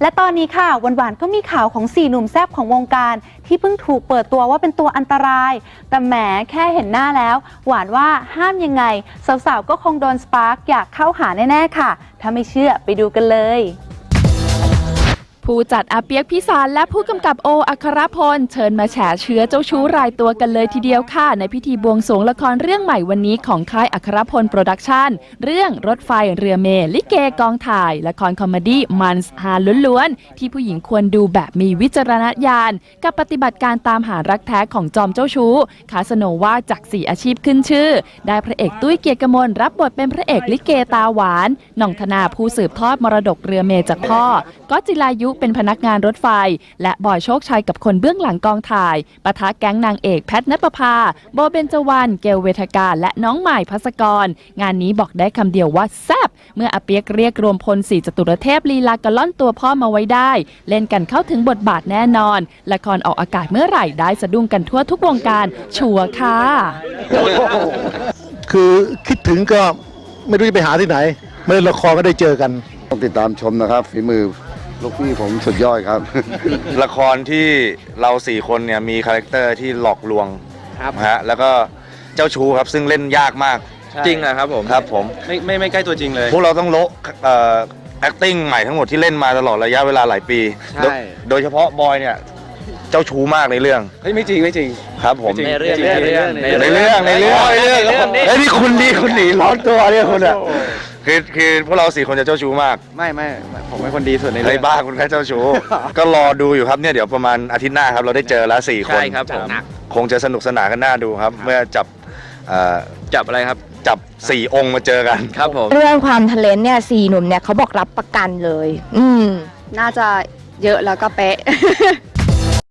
และตอนนี้ค่ะหวานๆก็มีข่าวของสี่หนุ่มแซบของวงการ ที่เพิ่งถูกเปิดตัวว่าเป็นตัวอันตราย แต่แหมแค่เห็นหน้าแล้ว หวานว่าห้ามยังไง สาวๆก็คงโดนสปาร์กอยากเข้าหาแน่ๆค่ะ ถ้าไม่เชื่อไปดูกันเลย ผู้จัดอาเปียกพิสารและผู้กำกับโออัครพล เชิญมาแฉเชื้อเจ้าชู้รายตัวกันเลยทีเดียวค่ะ ในพิธีบวงสรวงละครเรื่องใหม่วันนี้ของค่ายอัครพลโปรดักชันเรื่องรถไฟเรือเมลิเกกองถ่าย ละครคอมเมดี้มันส์ฮาล้วนๆ ที่ผู้หญิงควรดูแบบมีวิจารณญาณ กับปฏิบัติการตามหารักแท้ของจอมเจ้าชู้ คาสโนว่าจากสี่อาชีพขึ้นชื่อ ได้พระเอกตุ้ยเกียรติกมลรับบทเป็นพระเอกลิเกตาหวานน่องธนาผู้สืบทอดมรดกเรือเมจากพ่อก็จิรายุเป็นพนักงานรถไฟ และบอยโชคชัยกับคนเบื้องหลังกองถ่ายปะทะแก๊งนางเอกแพทนปภา โบเบนจวรรณเกลเวทกา และน้องใหม่พัสกร งานนี้บอกได้คำเดียวว่าแซบเมื่ออาเปียกเรียกรวมพลสี่จตุรเทพลีลากระล่อนตัวพ่อมาไว้ได้ เล่นกันเข้าถึงบทบาทแน่นอน ละครออกอากาศเมื่อไหร่ได้สะดุ้งกันทั่วทุกวงการชัวร์ค่ะคือคิดถึงก็ไม่รู้จะไปหาที่ไหน ไม่ได้ละครก็ได้เจอกัน ต้องติดตามชมนะครับฝีมือ ลูกพี่ผมสุดยอดครับ ละครที่เราสี่คนเนี่ยมีคาแรคเตอร์ที่หลอกลวงครับนะฮะแล้วก็เจ้าชู้ครับซึ่งเล่นยากมากจริงเหรอครับผมครับผมไม่ไม่ไม่ใกล้ตัวจริงเลย พวกเราต้องโละเอ่อ acting ใหม่ทั้งหมดที่เล่นมาตลอดระยะเวลาหลายปี ใช่ โดยโดยเฉพาะบอยเนี่ย เจ้าชู้มากในเรื่องเฮ้ยไม่จริงไม่จริง ครับผมในเรื่องในเรื่องในเรื่องในเรื่องในเรื่องในเรื่องเฮ้ยนี่คุณดีคุณหนีร้อนตัวเนี่ยคุณอะคือคือพวกเราสี่คนจะเจ้าชู้มากไม่ไม่ผมเป็นคนดีสุดในในเรื่องบ้าคุณแค่เจ้าชู้ ก็รอดูอยู่ครับเนี่ยเดี๋ยวประมาณอาทิตย์หน้าครับเราได้เจอแล้วสี่คน ใช่ครับผมคงจะสนุกสนานกันน่าดูครับ เมื่อจับเอ่อจับอะไรครับ จับสี่องค์มาเจอกัน ครับผม เรื่องความทะเลนเนี่ยสี่หนุ่มเนี่ยเขาบอกรับประกันเลย อืม น่าจะเยอะแล้วก็เป๊ะ